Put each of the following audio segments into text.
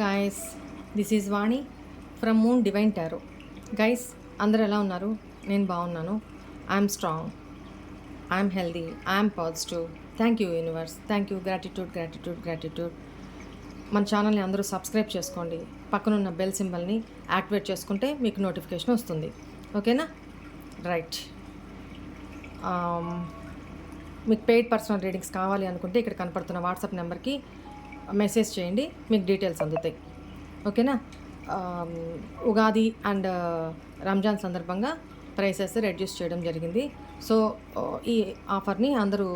Guys this is Vani from moon divine tarot guys అందరు ఎలా ఉన్నారు? నేను బాగున్నాను. I'm strong I'm healthy I'm positive thank you universe thank you gratitude gratitude gratitude మన ఛానల్ని అందరూ సబ్స్క్రైబ్ చేసుకోండి. పక్కనున్న బెల్ సింబల్ని యాక్టివేట్ చేసుకుంటే మీకు నోటిఫికేషన్ వస్తుంది. ఓకేనా రైట్ um, మీకు పెయిడ్ పర్సనల్ రీడింగ్స్ కావాలి అనుకుంటే ఇక్కడ కనపడుతున్న వాట్సాప్ నెంబర్కి మెసేజ్ చేయండి మీకు డీటెయిల్స్ అందుతాయి. ఓకేనా? ఉగాది అండ్ రంజాన్ సందర్భంగా ప్రైసెస్ రెడ్యూస్ చేయడం జరిగింది. సో ఈ ఆఫర్ని అందరూ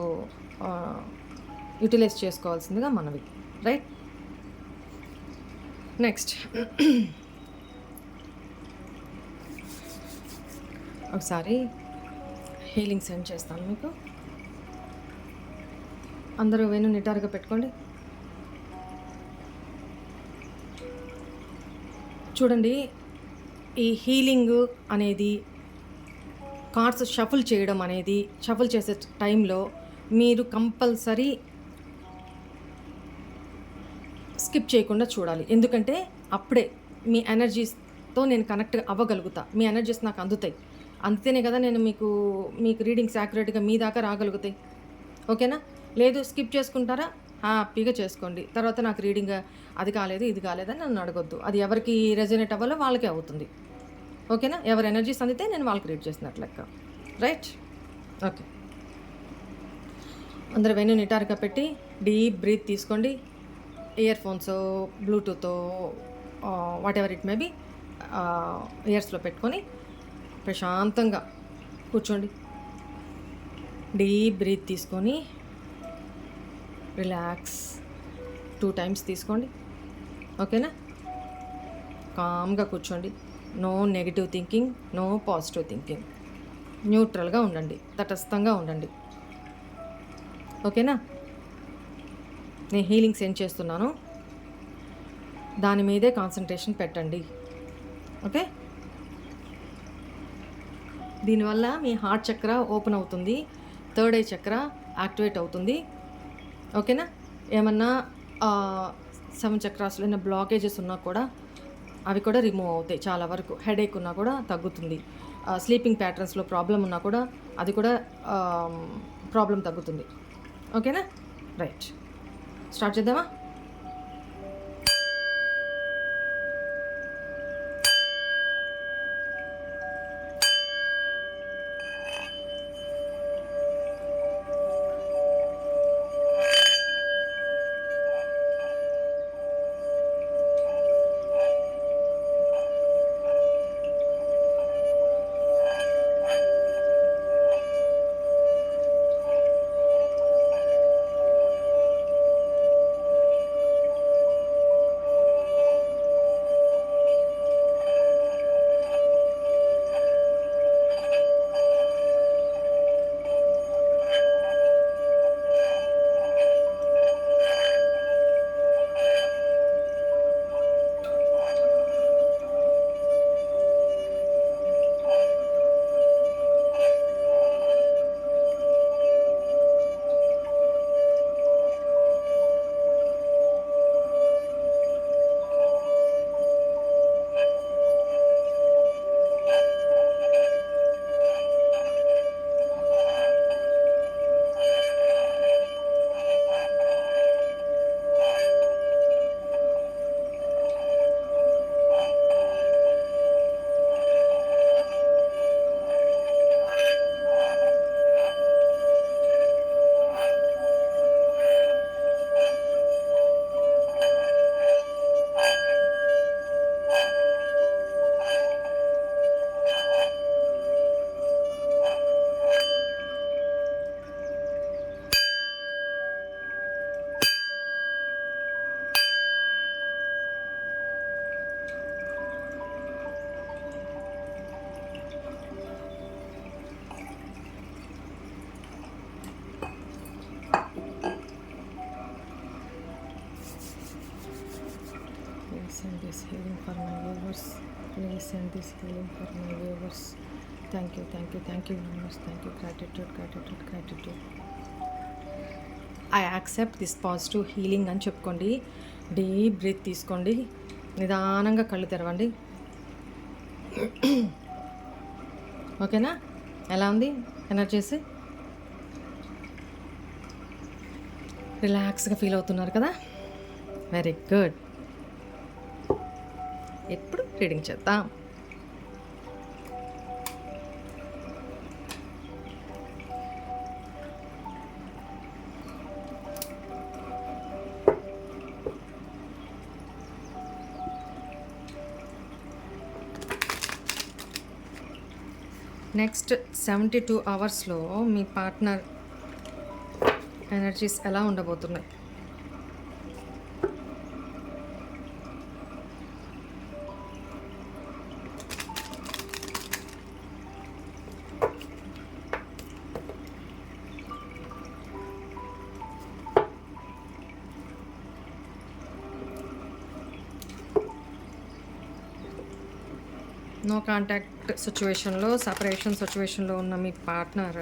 యూటిలైజ్ చేసుకోవాల్సిందిగా మనవి. రైట్? నెక్స్ట్. ఒకసారి హీలింగ్ సెండ్ చేస్తాను మీకు. అందరూ వెను నిటారుగా పెట్టుకోండి. చూడండి ఈ హీలింగ్ అనేది కార్డ్స్ షఫుల్ చేయడం అనేది షఫుల్ చేసే టైంలో మీరు కంపల్సరీ స్కిప్ చేయకుండా చూడాలి. ఎందుకంటే అప్పుడే మీ ఎనర్జీస్తో నేను కనెక్ట్ అవ్వగలుగుతా. మీ ఎనర్జీస్ నాకు అందుతాయి. అంతేనే కదా నేను మీకు మీకు రీడింగ్స్ యాక్యురేట్గా మీ దాకా రాగలుగుతాయి. ఓకేనా? లేదు స్కిప్ చేసుకుంటారా? హ్యాపీగా చేసుకోండి. తర్వాత నాకు రీడింగ్ అది కాలేదు ఇది కాలేదని నన్ను అడగొద్దు. అది ఎవరికి రెజనేట్ అవ్వాలో వాళ్ళకే అవుతుంది. ఓకేనా? ఎవరి ఎనర్జీస్ అందితే నేను వాళ్ళకి రీడ్ చేసినట్లు లెక్క. రైట్? ఓకే. అందరు వెన్ను నిటారుగా పెట్టి డీప్ బ్రీత్ తీసుకోండి. Earphones bluetooth whatever it may be ఇయర్స్లో పెట్టుకొని ప్రశాంతంగా కూర్చోండి. డీప్ బ్రీత్ తీసుకొని రిలాక్స్ టూ టైమ్స్ తీసుకోండి. ఓకేనా? కామ్గా కూర్చోండి. No negative thinking no positive thinking న్యూట్రల్గా ఉండండి. తటస్థంగా ఉండండి. ఓకేనా? నేను హీలింగ్ సెండ్ చేస్తున్నాను? దాని మీదే కాన్సన్ట్రేషన్ పెట్టండి. ఓకే? దీనివల్ల మీ హార్ట్ చక్ర ఓపెన్ అవుతుంది. థర్డ్ ఐ చక్ర యాక్టివేట్ అవుతుంది. ఓకేనా? ఏమన్నా సెవెన్ ఏమైనా బ్లాకేజెస్ ఉన్నా కూడా అవి కూడా రిమూవ్ అవుతాయి చాలా వరకు. హెడేక్ ఉన్నా కూడా తగ్గుతుంది. స్లీపింగ్ ప్యాటర్న్స్లో ప్రాబ్లం ఉన్నా కూడా అది కూడా ప్రాబ్లం తగ్గుతుంది. ఓకేనా? రైట్ స్టార్ట్ చేద్దామా? I accept this positive healing అని చెప్పుకోండి. డీప్ బ్రీత్ తీసుకోండి. నిదానంగా కళ్ళు తెరవండి. ఓకేనా? ఎలా ఉంది? ఎనర్జీస్ రిలాక్స్గా ఫీల్ అవుతున్నారు కదా? వెరీ గుడ్ ఎప్పుడు రీడింగ్ చేద్దాం. నెక్స్ట్ సెవెంటీ టూ అవర్స్లో మీ పార్ట్నర్ ఎనర్జీస్ ఎలా ఉండబోతున్నాయి? నో కాంటాక్ట్ సిచ్యువేషన్లో సపరేషన్ సిచ్యువేషన్లో ఉన్న మీ పార్ట్నర్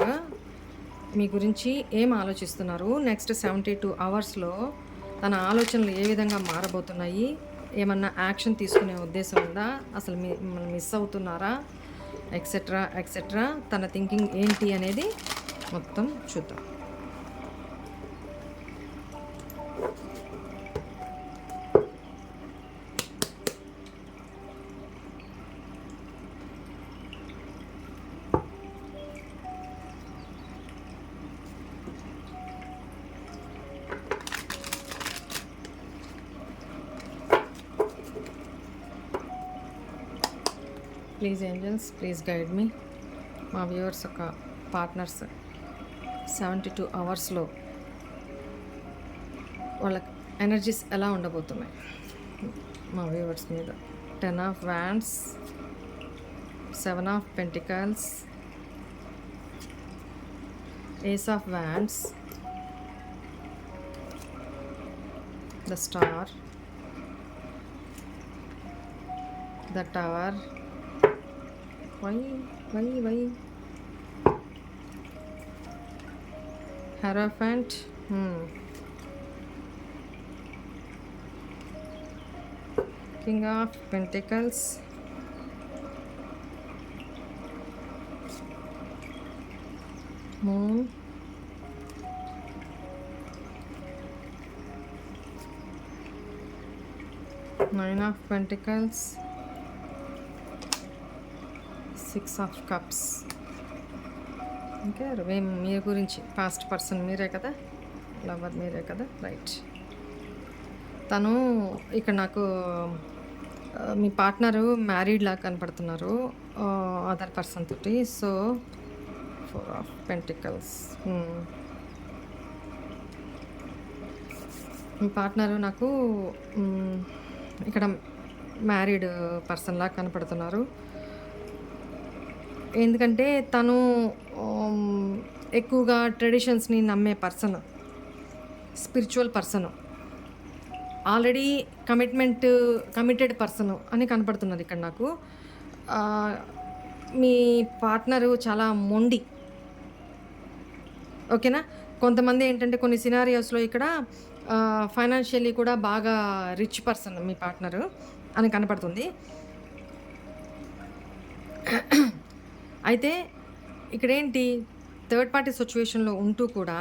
మీ గురించి ఏం ఆలోచిస్తున్నారు? నెక్స్ట్ సెవెంటీ టూ అవర్స్లో తన ఆలోచనలు ఏ విధంగా మారబోతున్నాయి? ఏమన్నా యాక్షన్ తీసుకునే ఉద్దేశం ఉందా? అసలు మిమ్మల్ని మిస్ అవుతున్నారా? ఎక్సెట్రా ఎక్సెట్రా తన థింకింగ్ ఏంటి అనేది మొత్తం చూద్దాం. Please angels please guide me. మా వ్యూవర్స్ యొక్క పార్ట్నర్స్ సెవెంటీ టూ అవర్స్లో వాళ్ళ ఎనర్జీస్ ఎలా ఉండబోతున్నాయి? మా వ్యూవర్స్ మీద ten of wands seven of pentacles ace of wands the star the tower Why? Why? Why? Hierophant. Hmm. King of Pentacles. Moon. Nine of Pentacles. Six of cups ఇంకా మేము మీ గురించి past person మీరే కదా? Lover మీరే కదా? Right తను ఇక్కడ నాకు మీ పార్ట్నరు మ్యారీడ్ లాగా కనపడుతున్నారు అదర్ పర్సన్ తోటి. సో ఫోర్ ఆఫ్ పెంటికల్స్ మీ పార్ట్నరు నాకు hmm, ఇక్కడ మ్యారీడ్ పర్సన్ లాగా కనపడుతున్నారు. ఎందుకంటే తను ఎక్కువగా ట్రెడిషన్స్ని నమ్మే person spiritual person. Already commitment committed person అని కనపడుతున్నది ఇక్కడ నాకు. మీ పార్ట్నరు చాలా మొండి. ఓకేనా? కొంతమంది ఏంటంటే కొన్ని సినారియోస్లో ఇక్కడ ఫైనాన్షియల్లీ కూడా బాగా రిచ్ పర్సన్ మీ పార్ట్నరు అని కనపడుతుంది. అయితే ఇక్కడేంటి థర్డ్ పార్టీ సిచ్యువేషన్లో ఉంటూ కూడా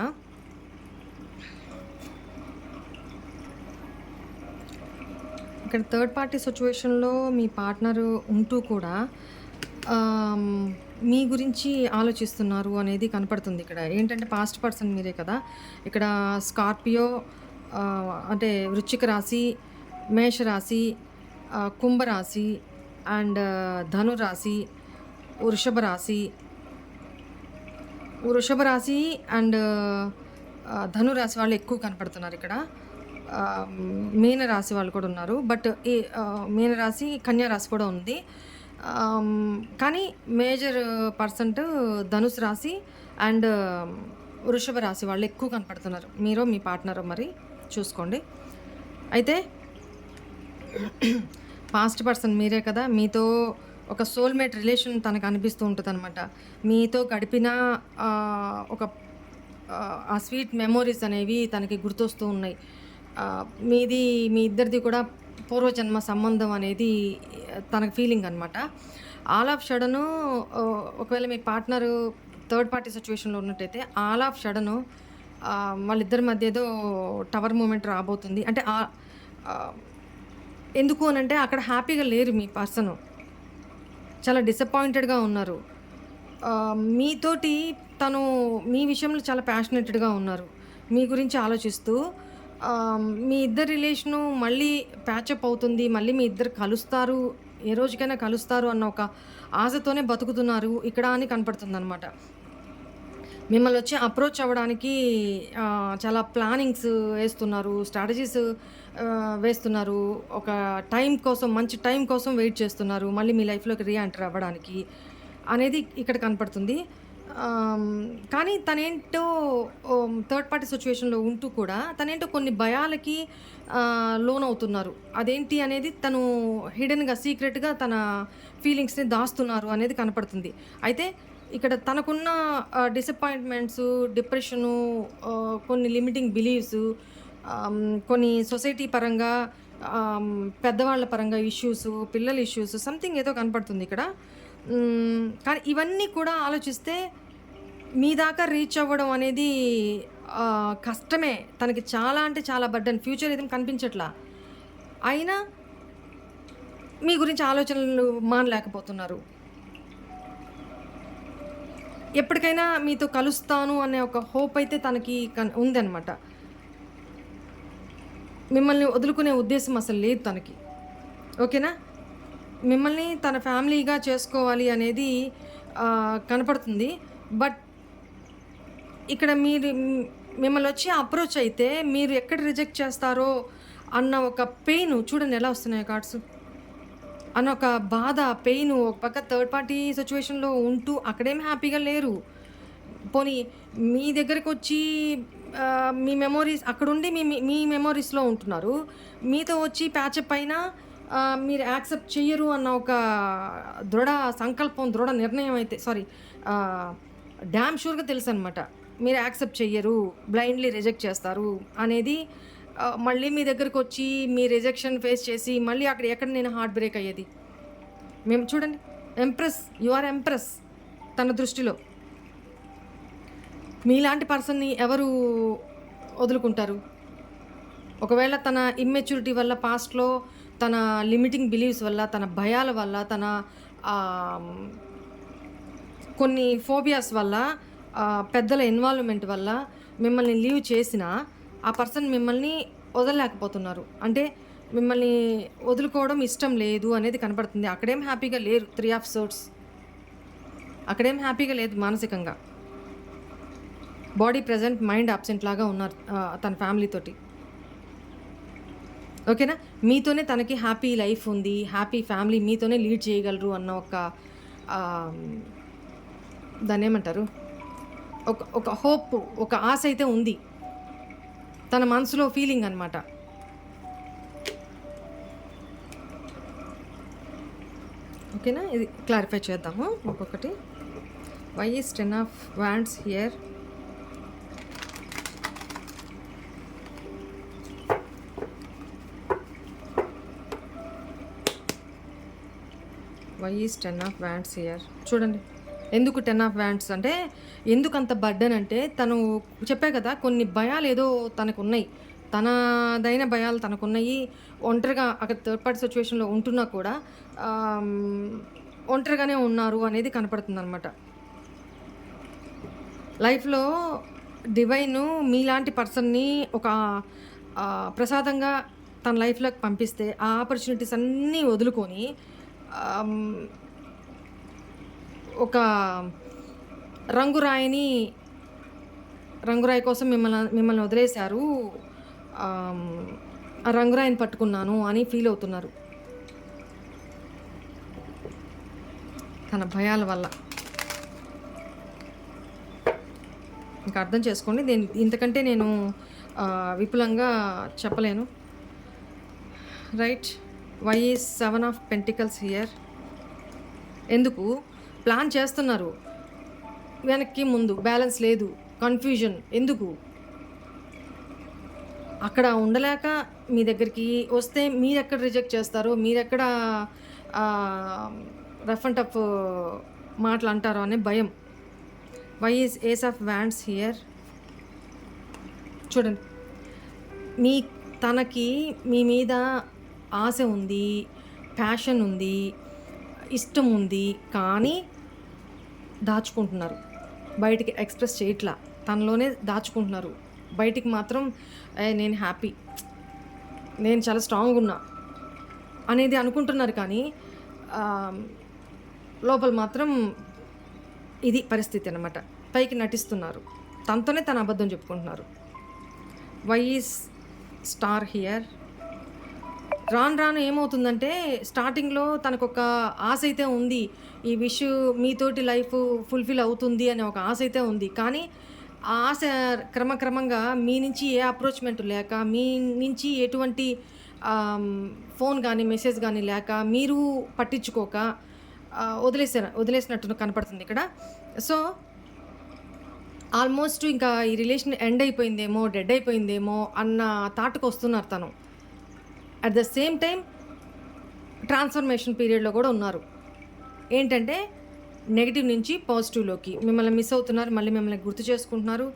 ఇక్కడ థర్డ్ పార్టీ సిచ్యువేషన్లో మీ పార్ట్నర్ ఉంటూ కూడా మీ గురించి ఆలోచిస్తున్నారు అనేది కనపడుతుంది ఇక్కడ. ఏంటంటే పాస్ట్ పర్సన్ మీరే కదా. ఇక్కడ స్కార్పియో అంటే వృశ్చిక రాశి మేషరాశి కుంభరాశి అండ్ ధను రాశి వృషభ రాశి. వృషభ రాశి అండ్ ధనురాశి ధను రాశి వాళ్ళు ఎక్కువ కనపడుతున్నారు ఇక్కడ. మీన రాశి వాళ్ళు కూడా ఉన్నారు. బట్ ఈ మీన రాశి కన్యా రాశి కూడా ఉంది. కానీ మేజర్ పర్సెంట్ ధనుసు రాశి అండ్ వృషభ రాశి వాళ్ళు ఎక్కువ కనపడుతున్నారు. మీరు మీ పార్ట్నర్ మరి చూసుకోండి. అయితే పాస్ట్ పర్సన్ మీరే కదా. మీతో ఒక సోల్మేట్ రిలేషన్ తనకు అనిపిస్తూ ఉంటుంది అనమాట మీతో గడిపిన ఒక ఆ, స్వీట్ మెమోరీస్ అనేవి తనకి గుర్తొస్తూ ఉన్నాయి మీది మీ ఇద్దరిది కూడా పూర్వజన్మ సంబంధం అనేది తనకు ఫీలింగ్ అనమాట. ఆల్ ఆఫ్ షడను ఒకవేళ మీ పార్ట్నరు థర్డ్ పార్టీ సిచ్యువేషన్లో ఉన్నట్టయితే ఆల్ ఆఫ్ షడను వాళ్ళిద్దరి మధ్య ఏదో టవర్ మూమెంట్ రాబోతుంది. అంటే ఎందుకు అనంటే అక్కడ హ్యాపీగా లేరు మీ పర్సను. చాలా డిసప్పాయింటెడ్‌గా ఉన్నారు. మీతోటి తను మీ విషయంలో చాలా ప్యాషనేటెడ్‌గా ఉన్నారు. మీ గురించి ఆలోచిస్తూ మీ ఇద్దరు రిలేషను మళ్ళీ ప్యాచప్ అవుతుంది. మళ్ళీ మీ ఇద్దరు కలుస్తారు. ఏ రోజుకైనా కలుస్తారు అన్న ఒక ఆశతోనే బతుకుతున్నారు ఇక్కడ అని కనపడుతుందనమాట. మిమ్మల్ని వచ్చి అప్రోచ్ అవ్వడానికి చాలా ప్లానింగ్స్ వేస్తున్నారు. స్ట్రాటజీస్ వేస్తున్నారు. ఒక టైం కోసం మంచి టైం కోసం వెయిట్ చేస్తున్నారు. మళ్ళీ మీ లైఫ్‌లోకి రీ ఎంటర్ అవ్వడానికి అనేది ఇక్కడ కనపడుతుంది. కానీ తనేంటో థర్డ్ పార్టీ సిచ్యువేషన్లో ఉంటూ కూడా తనేంటో కొన్ని భయాలకి లోన్ లోనవుతున్నారు. అదేంటి అనేది తను హిడెన్‌గా సీక్రెట్‌గా తన ఫీలింగ్స్‌ని దాస్తున్నారు అనేది కనపడుతుంది. అయితే ఇక్కడ తనకున్న డిసప్పాయింట్మెంట్స్ డిప్రెషను కొన్ని లిమిటింగ్ బిలీవ్స్ కొన్ని సొసైటీ పరంగా పెద్దవాళ్ళ పరంగా ఇష్యూస్ పిల్లల ఇష్యూస్ సంథింగ్ ఏదో కనపడుతుంది ఇక్కడ. కానీ ఇవన్నీ కూడా ఆలోచిస్తే మీ దాకా రీచ్ అవ్వడం అనేది కష్టమే. తనకి చాలా అంటే చాలా బడ్డన్ ఫ్యూచర్ ఏదో కనిపించట్లా. అయినా మీ గురించి ఆలోచనలు మానలేకపోతున్నారు. ఎప్పటికైనా మీతో కలుస్తాను అనే ఒక హోప్ అయితే తనకి కన్ ఉందనమాట. మిమ్మల్ని వదులుకునే ఉద్దేశం అసలు లేదు తనకి. ఓకేనా? మిమ్మల్ని తన ఫ్యామిలీగా చేసుకోవాలి అనేది కనపడుతుంది. బట్ ఇక్కడ మీరు మిమ్మల్ని వచ్చి అప్రోచ్ అయితే మీరు ఎక్కడ రిజెక్ట్ చేస్తారో అన్న ఒక పెయిన్ చూడండి ఎలా వస్తున్నాయో కార్డ్స్. అన్న ఒక బాధ, పెయిన్ ఒక పక్క థర్డ్ పార్టీ సిచ్యువేషన్లో ఉంటూ అక్కడేం హ్యాపీగా లేరు. పోనీ మీ దగ్గరకొచ్చి వచ్చి మీ మెమోరీస్ అక్కడుండి మీ మీ మెమోరీస్‌లో ఉంటున్నారు. మీతో వచ్చి ప్యాచప్ అయినా మీరు యాక్సెప్ట్ చెయ్యరు అన్న ఒక దృఢ సంకల్పం, దృఢ నిర్ణయం అయితే సారీ డ్యామ్ షూర్గా తెలుసు అనమాట మీరు యాక్సెప్ట్ చెయ్యరు. బ్లైండ్‌లీ రిజెక్ట్ చేస్తారు అనేది మళ్ళీ మీ దగ్గరకొచ్చి మీ రిజెక్షన్ ఫేస్ చేసి మళ్ళీ అక్కడ ఎక్కడ నేను హార్ట్ బ్రేక్ అయ్యేది. మేము చూడండి ఎంప్రెస్. యూ ఆర్ ఎంప్రెస్ తన దృష్టిలో. మీలాంటి పర్సన్‌ని ఎవరు వదులుకుంటారు? ఒకవేళ తన ఇమ్మెచ్యూరిటీ వల్ల పాస్ట్‌లో తన లిమిటింగ్ బిలీవ్స్ వల్ల, తన భయాల వల్ల, తన కొన్ని ఫోబియాస్ వల్ల పెద్దల ఇన్వాల్వ్‌మెంట్ వల్ల మిమ్మల్ని లీవ్ చేసినా, ఆ పర్సన్ మిమ్మల్ని వదలలేకపోతున్నారు. అంటే మిమ్మల్ని వదులుకోవడం ఇష్టం లేదు అనేది కనపడుతుంది. అక్కడేం హ్యాపీగా లేరు. త్రీ ఆఫ్ సోర్స్ అక్కడేం హ్యాపీగా లేదు మానసికంగా. బాడీ ప్రెజెంట్, మైండ్ అబ్సెంట్ లాగా ఉన్నారు తన ఫ్యామిలీతోటి ఓకేనా? మీతోనే తనకి హ్యాపీ లైఫ్ ఉంది. హ్యాపీ ఫ్యామిలీ మీతోనే లీడ్ చేయగలరు అన్న ఒక దాన్ని ఏమంటారు ఒక ఒక హోప్, ఒక ఆశ అయితే ఉంది. తన మనసులో ఫీలింగ్ అనమాట. ఓకేనా? ఇది క్లారిఫై చేద్దాము ఒక్కొక్కటి. Why is 10 of wands here? Why is 10 of wands here? చూడండి. ఎందుకు 10 ఆఫ్ వ్యాండ్స్ అంటే ఎందుకంత బర్డన్ అంటే తను చెప్పే కదా! కొన్ని భయాలు ఏదో తనకు తనకున్నాయి. తనదైన భయాలు తనకున్నాయి ఒంటరిగా అక్కడ థర్డ్ పార్టీ సిచ్యువేషన్లో ఉంటున్నా కూడా ఒంటరిగానే ఉన్నారు అనేది కనపడుతుందనమాట. లైఫ్‌లో డివైను మీలాంటి పర్సన్‌ని ఒక ప్రసాదంగా తన లైఫ్‌లోకి పంపిస్తే, ఆ ఆపర్చునిటీస్ అన్నీ వదులుకొని ఒక రంగురాయిని రంగురాయి కోసం మిమ్మల్ని మిమ్మల్ని వదిలేశారు. ఆ రంగురాయిని పట్టుకున్నాను అని ఫీల్ అవుతున్నారు. తన భయాల వల్ల. ఇంకా అర్థం చేసుకోండి. దీని ఇంతకంటే నేను విపులంగా చెప్పలేను. Right. Why seven of pentacles here? ఎందుకు? ప్లాన్ చేస్తున్నారు. వెనక్కి, ముందు బ్యాలెన్స్ లేదు. కన్‌ఫ్యూజన్ ఎందుకు? అక్కడ ఉండలేక మీ దగ్గరికి వస్తే మీరెక్కడ రిజెక్ట్ చేస్తారో, మీరెక్కడ ఆహ్, రఫ్ అండ్ టఫ్ మాటలు అంటారో అనే భయం. Why is ace of wands here? చూడండి. మీ తనకి మీ మీద ఆశ ఉంది, ప్యాషన్ ఉంది, ఇష్టం ఉంది. కానీ దాచుకుంటున్నారు. బయటికి ఎక్స్‌ప్రెస్ చేయట్లా. తనలోనే దాచుకుంటున్నారు. బయటికి మాత్రం నేను హ్యాపీ. నేను చాలా స్ట్రాంగున్నా. అనేది అనుకుంటున్నారు కానీ లోపల మాత్రం ఇది పరిస్థితి అన్నమాట. పైకి నటిస్తున్నారు. తనతోనే తను అబద్ధం చెప్పుకుంటున్నారు. Why is star here? రాను రాను ఏమవుతుందంటే స్టార్టింగ్‌లో తనకొక ఆశ అయితే ఉంది. ఈ విష్ మీతోటి లైఫ్ ఫుల్‌ఫిల్ అవుతుంది అనే ఒక ఆశ అయితే ఉంది. కానీ ఆ ఆశ క్రమక్రమంగా మీ నుంచి ఏ అప్రోచ్‌మెంట్ లేక, మీ నుంచి ఎటువంటి ఫోన్ కానీ మెసేజ్ కానీ లేక, మీరు పట్టించుకోక వదిలేసారు వదిలేసినట్టు కనపడుతుంది ఇక్కడ. సో ఆల్మోస్ట్ ఇంకా ఈ రిలేషన్ ఎండ్ అయిపోయిందేమో, డెడ్ అయిపోయిందేమో అన్న థాట్‌కొస్తున్నారు తను. At the same time transformation పీరియడ్‌లో కూడా ఉన్నారు. ఏంటంటే నెగిటివ్ నుంచి పాజిటివ్‌లోకి మిమ్మల్ని మిస్ అవుతున్నారు. మళ్ళీ మిమ్మల్ని గుర్తు చేసుకుంటున్నారు.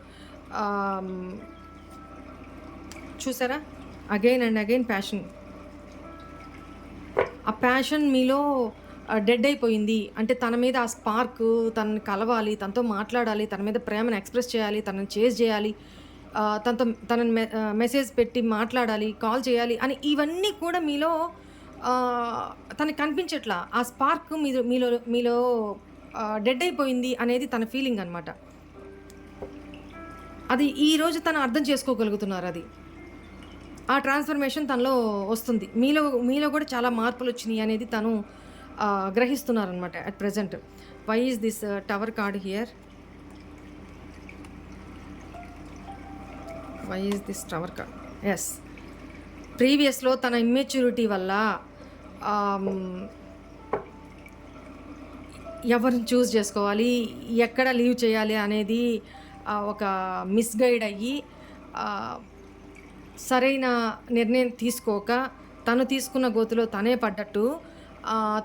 చూసారా? Again and again passion. ఆ ప్యాషన్ మీలో డెడ్ అయిపోయింది. అంటే తన మీద ఆ స్పార్క్ తనని కలవాలి, తనతో మాట్లాడాలి, తన మీద ప్రేమను ఎక్స్‌ప్రెస్ చేయాలి, తనని చేజ్ చేయాలి. తనతో తనని మె మెసేజ్ పెట్టి మాట్లాడాలి, కాల్ చేయాలి అని ఇవన్నీ కూడా మీలో తనకు తనకి కనిపించట్లా. ఆ స్పార్క్ మీరు మీలో మీలో డెడ్ అయిపోయింది అనేది తన ఫీలింగ్ అనమాట. అది ఈరోజు తను అర్థం చేసుకోగలుగుతున్నారు అది ఆ ట్రాన్స్‌ఫర్మేషన్ తనలో వస్తుంది. మీలో మీలో కూడా చాలా మార్పులు వచ్చినాయి అనేది తను గ్రహిస్తున్నారనమాట at present why is this tower card here? Why is this tower card? Yes ప్రీవియస్‌లో తన ఇమ్మెచ్యూరిటీ వల్ల ఎవరిని చూజ్ చేసుకోవాలి, ఎక్కడ లీవ్ చేయాలి అనేది ఒక మిస్‌గైడ్ అయ్యి సరైన నిర్ణయం తీసుకోక, తను తీసుకున్న గోతులో తనే పడ్డట్టు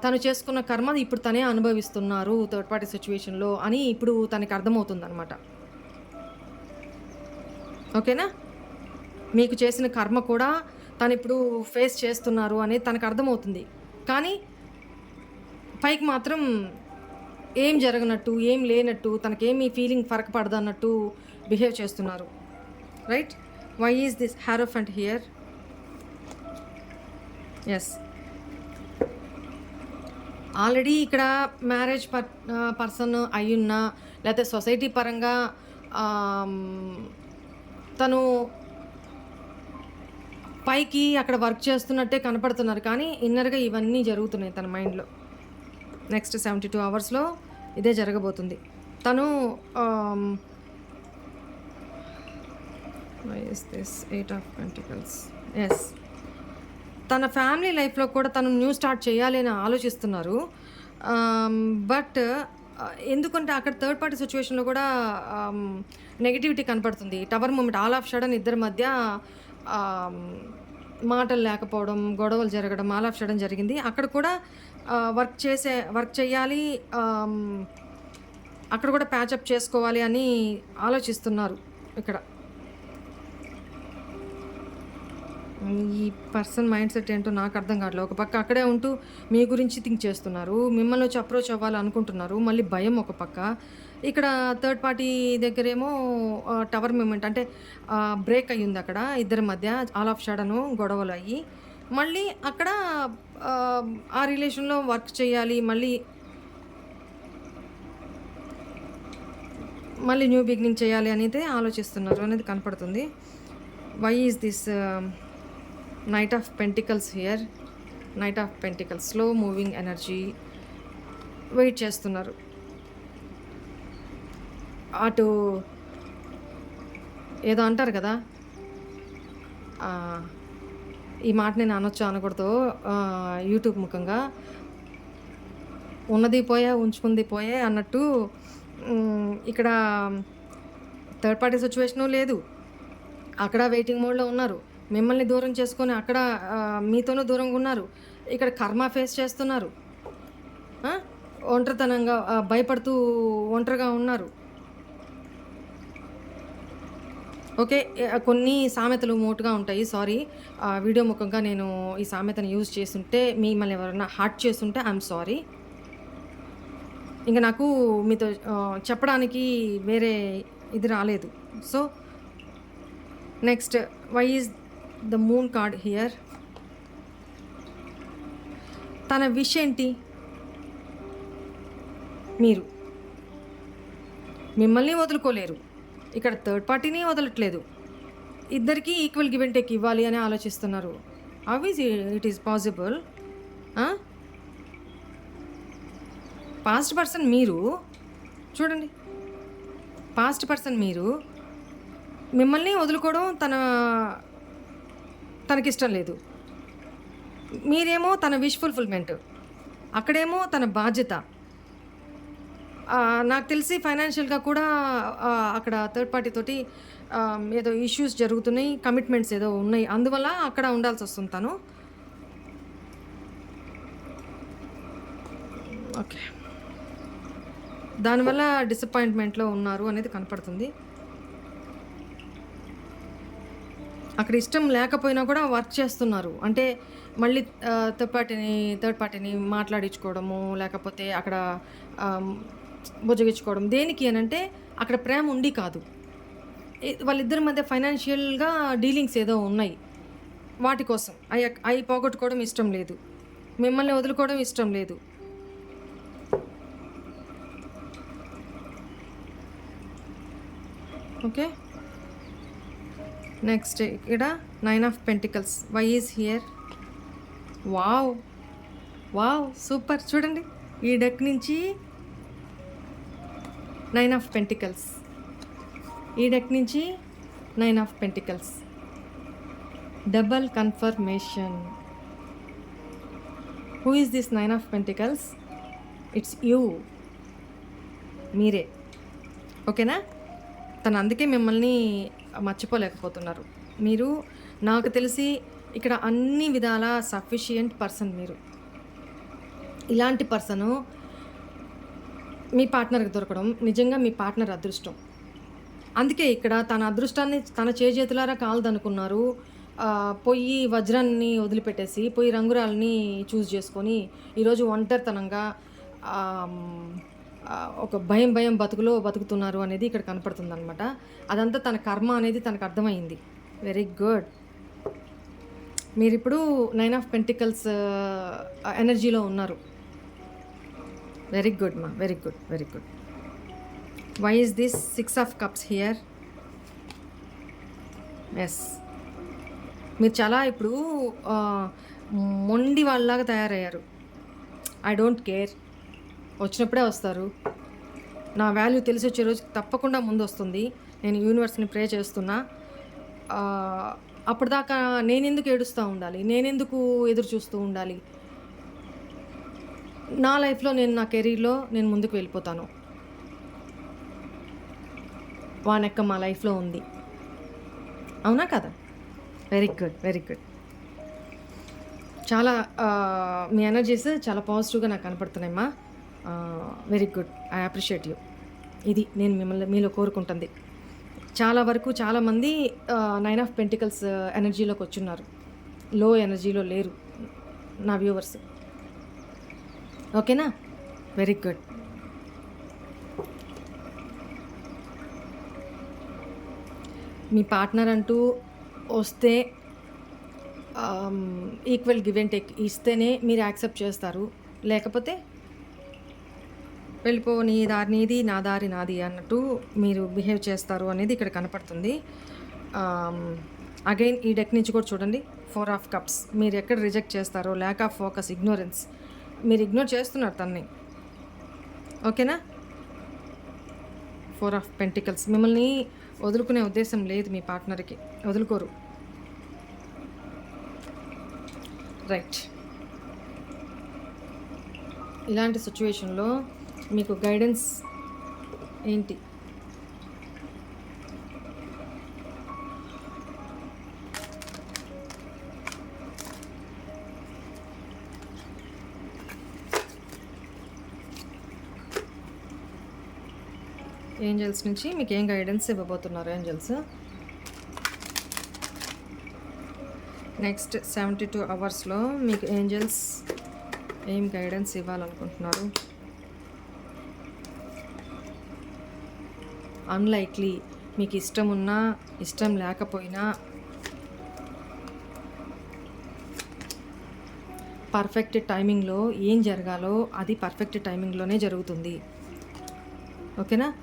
తను చేసుకున్న కర్మ ఇప్పుడు తనే అనుభవిస్తున్నారు థర్డ్ పార్టీ సిచ్యువేషన్లో అని ఇప్పుడు తనకి అర్థమవుతుందనమాట. ఓకేనా? మీకు చేసిన కర్మ కూడా తను ఇప్పుడు ఫేస్ చేస్తున్నారు అనేది తనకు అర్థమవుతుంది. కానీ పైకి మాత్రం ఏం జరగనట్టు, ఏం లేనట్టు, తనకేమీ ఫీలింగ్ ఫరక పడదన్నట్టు బిహేవ్ చేస్తున్నారు. Right? Why is this hierophant here? Yes already ఇక్కడ మ్యారేజ్ పర్ పర్సన్ అయ్యున్నా, లేకపోతే సొసైటీ పరంగా um, తను పైకి అక్కడ వర్క్ చేస్తున్నట్టే కనపడుతున్నారు. కానీ ఇన్నర్‌గా ఇవన్నీ జరుగుతున్నాయి తన మైండ్‌లో. నెక్స్ట్ 72 అవర్స్‌లో ఇదే జరగబోతుంది. తను this eight of pentacles? Yes తన ఫ్యామిలీ లైఫ్‌లో కూడా తను న్యూ స్టార్ట్ చేయాలి అని ఆలోచిస్తున్నారు. బట్ ఎందుకంటే అక్కడ థర్డ్ పార్టీ సిచ్యువేషన్లో కూడా నెగటివిటీ కనపడుతుంది. Tower moment all of sudden ఇద్దరి మధ్య మాటలు లేకపోవడం, గొడవలు జరగడం ఆల్ ఆఫ్ షడన్ జరిగింది. అక్కడ కూడా వర్క్ చేసే వర్క్ చేయాలి. అక్కడ కూడా ప్యాచప్ చేసుకోవాలి అని ఆలోచిస్తున్నారు ఇక్కడ. ఈ పర్సన్ మైండ్ సెట్ ఏంటో నాకు అర్థం కావట్లేదు. ఒక పక్క అక్కడే ఉంటూ మీ గురించి థింక్ చేస్తున్నారు. మిమ్మల్ని వచ్చి అప్రోచ్ అవ్వాలనుకుంటున్నారు. మళ్ళీ భయం ఒక పక్క. ఇక్కడ థర్డ్ పార్టీ దగ్గరేమో టవర్ మూమెంట్ అంటే బ్రేక్ అయ్యింది అక్కడ ఇద్దరి మధ్య ఆల్ ఆఫ్ షాడను గొడవలు అయ్యి, మళ్ళీ అక్కడ ఆ రిలేషన్‌లో వర్క్ చేయాలి. మళ్ళీ మళ్ళీ న్యూ బిగినింగ్ చేయాలి అనేది ఆలోచిస్తున్నారు అనేది కనపడుతుంది. Why is this knight of pentacles here? Knight of pentacles slow moving energy wait చేస్తున్నారు. అటు ఏదో అంటారు కదా! ఈ మాట నేను అనొచ్చు అనకూడదో యూట్యూబ్ ముఖంగా ఉన్నది పోయే, ఉంచుకుంది పోయే అన్నట్టు ఇక్కడ థర్డ్ పార్టీ సిచ్యువేషను లేదు. అక్కడ వెయిటింగ్ మోడ్‌లో ఉన్నారు. మిమ్మల్ని దూరం చేసుకొని అక్కడ మీతోనూ దూరంగా ఉన్నారు. ఇక్కడ కర్మ ఫేస్ చేస్తున్నారు. ఒంటరితనంగా భయపడుతూ ఒంటరిగా ఉన్నారు. ఓకే కొన్ని సామెతలు మోటుగా ఉంటాయి. సారీ వీడియో ముఖంగా నేను ఈ సామెతను యూజ్ చేస్తుంటే మిమ్మల్ని ఎవరైనా హార్ట్ చేస్తుంటే ఐఎమ్ సారీ. ఇంకా నాకు మీతో చెప్పడానికి వేరే ఇది రాలేదు. So next why is the moon card here తన విష్ ఏంటి మీరు. మిమ్మల్ని వదులుకోలేరు. ఇక్కడ థర్డ్ పార్టీని వదలట్లేదు. ఇద్దరికీ ఈక్వల్ గివ్ అండ్ టేక్ ఇవ్వాలి అని ఆలోచిస్తున్నారు. అవి it is possible past person మీరు చూడండి. పాస్ట్ పర్సన్ మీరు మిమ్మల్ని వదులుకోవడం తన తనకిష్టం లేదు. మీరేమో తన విష్ ఫుల్ఫిల్మెంట్ అక్కడేమో తన బాధ్యత. నాకు తెలిసి ఫైనాన్షియల్గా కూడా అక్కడ థర్డ్ పార్టీ తోటి ఏదో ఇష్యూస్ జరుగుతున్నాయి కమిట్మెంట్స్ ఏదో ఉన్నాయి. అందువల్ల అక్కడ ఉండాల్సి వస్తుంది తను. ఓకే దానివల్ల డిసప్పాయింట్మెంట్లో ఉన్నారు అనేది కనపడుతుంది. అక్కడ ఇష్టం లేకపోయినా కూడా వర్క్ చేస్తున్నారు. అంటే మళ్ళీ థర్డ్ పార్టీని థర్డ్ పార్టీని మాట్లాడించుకోవడము లేకపోతే అక్కడ బుజ్జగించుకోవడం దేనికి అని అంటే అక్కడ ప్రేమ ఉండి కాదు. వాళ్ళిద్దరి మధ్య ఫైనాన్షియల్గా డీలింగ్స్ ఏదో ఉన్నాయి. వాటి కోసం. అవి అవి పోగొట్టుకోవడం ఇష్టం లేదు. మిమ్మల్ని వదులుకోవడం ఇష్టం లేదు. ఓకే? నెక్స్ట్ ఇక్కడ nine of pentacles why is here wow wow super చూడండి. ఈ డెక్ నుంచి నైన్ ఆఫ్ పెంటికల్స్ ఈ డెక్ నుంచి nine of pentacles double confirmation who is this nine of pentacles it's you మీరే. ఓకేనా తను అందుకే మిమ్మల్ని మర్చిపోలేకపోతున్నారు. మీరు నాకు తెలిసి ఇక్కడ అన్ని విధాల సఫిషియంట్ పర్సన్ మీరు. ఇలాంటి పర్సను మీ పార్ట్నర్కి దొరకడం నిజంగా మీ పార్ట్నర్ అదృష్టం. అందుకే ఇక్కడ తన అదృష్టాన్ని తన చేజేతులారా కాలదనుకున్నారు. పొయ్యి వజ్రాన్ని వదిలిపెట్టేసి పొయ్యి రంగురాలని చూస్ చేసుకొని ఈరోజు ఒంటరితనంగా ఒక భయం భయం బతుకులో బతుకుతున్నారు అనేది ఇక్కడ కనపడుతుంది అనమాట అదంతా తన కర్మ అనేది తనకు అర్థమైంది. వెరీ గుడ్ మీరు ఇప్పుడు నైన్ ఆఫ్ పెంటికల్స్ ఎనర్జీలో ఉన్నారు. వెరీ గుడ్ మా very good very good why is this six of cups here yes మీరు చాలా ఇప్పుడు మొండి వాళ్ళలాగా తయారయ్యారు. ఐ డోంట్ కేర్ వచ్చినప్పుడే వస్తారు. నా వాల్యూ తెలిసి వచ్చే రోజు తప్పకుండా ముందు వస్తుంది నేను యూనివర్స్ని ప్రే చేస్తున్నా. అప్పటిదాకా నేనెందుకు ఏడుస్తూ ఉండాలి? నేనెందుకు ఎదురు చూస్తూ ఉండాలి? నా లైఫ్లో నేను నా కెరీర్లో నేను ముందుకు వెళ్ళిపోతాను. వానెక్క మా లైఫ్లో ఉంది. అవునా కదా? వెరీ గుడ్ వెరీ గుడ్ చాలా మీ ఎనర్జీస్ చాలా పాజిటివ్గా నాకు కనపడుతున్నాయమ్మా. Very good I appreciate you ఇది నేను మిమ్మల్ని మీలో కోరుకుంటుంది. చాలా వరకు చాలామంది నైన్ ఆఫ్ పెంటికల్స్ ఎనర్జీలోకి వచ్చున్నారు. లో ఎనర్జీలో లేరు నా వ్యూవర్స్ ఓకేనా? వెరీ గుడ్ మీ పార్ట్నర్ అంటూ వస్తే ఈక్వల్ గివ్ అండ్ టేక్ ఇస్తేనే మీరు యాక్సెప్ట్ చేస్తారు. లేకపోతే వెళ్ళిపో నీ దారి నీది నా దారి నాది అన్నట్టు మీరు బిహేవ్ చేస్తారు అనేది ఇక్కడ కనపడుతుంది. అగైన్ ఈ డెక్ నుంచి కూడా చూడండి. ఫోర్ ఆఫ్ కప్స్ మీరు ఎక్కడ రిజెక్ట్ చేస్తారో ల్యాక్ ఆఫ్ ఫోకస్ ఇగ్నోరెన్స్ మీరు ఇగ్నోర్ చేస్తున్నారు తన్ని. ఓకేనా? ఫోర్ ఆఫ్ పెంటికల్స్ మిమ్మల్ని వదులుకునే ఉద్దేశం లేదు మీ పార్ట్నర్కి. వదులుకోరు. రైట్ ఇలాంటి సిచ్యువేషన్లో మీకు గైడెన్స్ ఏంటి? ఏంజల్స్ నుంచి మీకు ఏం గైడెన్స్ ఇవ్వబోతున్నారు ఏంజల్స్ నెక్స్ట్ సెవెంటీ టూ అవర్స్లో మీకు ఏంజల్స్ ఏం గైడెన్స్ ఇవ్వాలనుకుంటున్నారు? అన్లైక్లీ మీకు ఇష్టం ఉన్నా ఇష్టం లేకపోయినా. పర్ఫెక్ట్ టైమింగ్లో ఏం జరగాలో అది పర్ఫెక్ట్ టైమింగ్లోనే జరుగుతుంది. ఓకేనా?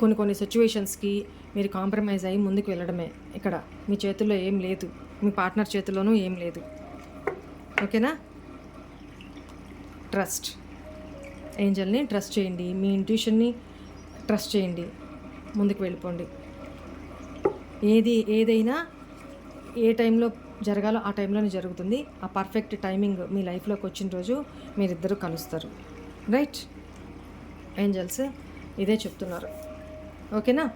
కొన్ని కొన్ని సిచ్యువేషన్స్కి మీరు కాంప్రమైజ్ అయ్యి ముందుకు వెళ్ళడమే. ఇక్కడ మీ చేతుల్లో ఏం లేదు. మీ పార్ట్నర్ చేతుల్లోనూ ఏం లేదు. ఓకేనా? ట్రస్ట్ ఏంజల్ని ట్రస్ట్ చేయండి. మీ ఇంట్యూషన్ని ట్రస్ట్ చేయండి. ముందుకు వెళ్ళిపోండి. ఏది ఏదైనా ఏ టైంలో జరగాలో ఆ టైంలోనే జరుగుతుంది. ఆ పర్ఫెక్ట్ టైమింగ్ మీ లైఫ్లోకి వచ్చిన రోజు మీరిద్దరూ కలుస్తారు. రైట్? ఏంజల్స్ ఇదే చెప్తున్నారు. ఓకేనా?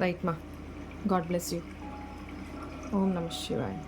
రైట్ మా. God bless you. ఓం నమ శివాయ్.